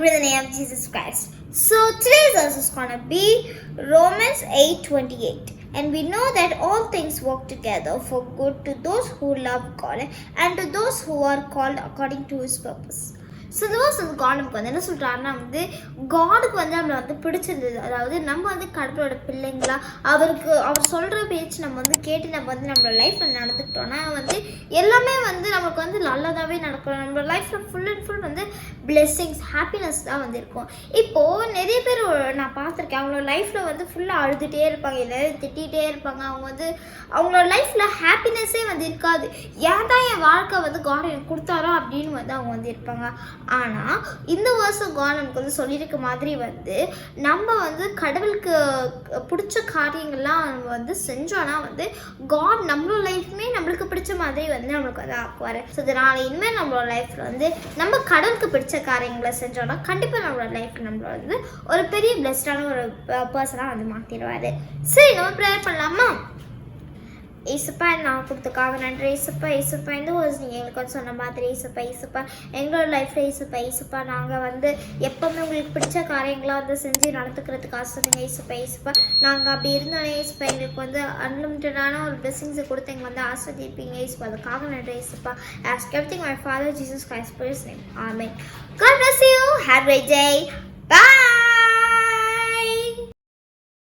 with the name of Jesus Christ. So today's verse is gonna be Romans 8:28. And we know that all things work together for good to those who love God and to those who are called according to his purpose. So இந்த வருஷம் வந்து காடுக்கு வந்து என்ன சொல்கிறாருன்னா வந்து காடுக்கு வந்து நம்மளை வந்து பிடிச்சிருந்தது அதாவது நம்ம வந்து கடவுளோட பிள்ளைங்களா அவருக்கு அவர் சொல்கிற பேச்சு நம்ம வந்து கேட்டு நம்ம வந்து நம்மளோட லைஃப்பில் நடந்துக்கிட்டோம்னா வந்து எல்லாமே வந்து நமக்கு வந்து நல்லதாகவே நடக்கும் நம்மளோட லைஃப்பில் ஃபுல் அண்ட் ஃபுல் வந்து பிளெஸ்ஸிங்ஸ் ஹாப்பினஸ் தான் வந்து இருக்கும் இப்போது நிறைய பேர் நான் பார்த்துருக்கேன் அவங்களோட லைஃப்பில் வந்து ஃபுல்லாக அழுதுகிட்டே இருப்பாங்க எல்லாரும் திட்டிகிட்டே இருப்பாங்க. அவங்க வந்து அவங்களோட லைஃப்பில் ஹாப்பினஸ்ஸே வந்து இருக்காது. ஏன் தான் என் வாழ்க்கை வந்து காட் எனக்கு கொடுத்தாரோ அப்படின்னு வந்து அவங்க வந்து இருப்பாங்க. ஆனால் இந்த வருஷம் காட் நமக்கு வந்து சொல்லியிருக்க மாதிரி வந்து நம்ம வந்து கடவுளுக்கு பிடிச்ச காரியங்கள்லாம் நம்ம வந்து செஞ்சோன்னா வந்து காட் நம்மளோட லைஃப்மே நம்மளுக்கு பிடிச்ச மாதிரி வந்து நம்மளுக்கு வந்து ஆக்குவார். ஸோ இதனால் இனிமேல் நம்மளோட லைஃப்பில் வந்து நம்ம கடவுளுக்கு பிடிச்ச காரியங்களை செஞ்சோன்னா கண்டிப்பாக நம்மளோட லைஃப் நம்மள வந்து ஒரு பெரிய பெஸ்ட்டான ஒரு பர்சனாக வந்து மாற்றிடுவார் சரி நம்ம ப்ரேயர் பண்ணலாமா? ஏசப்பா நான் கொடுத்துக்காக நன்றி. ஏசப்பா ஏசப்பா இந்த ஒரு நீங்கள் எங்களுக்கு சொன்ன மாதிரி ஏசப்பா ஏசப்பா. எங்களோட லைஃப்பில் ஏசப்பா ஏசப்பா. நாங்கள் வந்து எப்போவுமே உங்களுக்கு பிடிச்ச காரியங்களாக வந்து செஞ்சு நடத்துக்கிறதுக்கு ஆசைங்க ஏசப்பா ஏசப்பா. நாங்கள் அப்படி இருந்தோன்னே ஏசப்பா எங்களுக்கு வந்து அன்லிமிட்டடான ஒரு பிளெஸிங்ஸை கொடுத்து எங்களை வந்து ஆஸ்வதிப்பீங்க ஏசப்பா. அதுக்காக நன்றி ஏசப்பா. Ask everything my father Jesus Christ name ஆமே God bless you have a great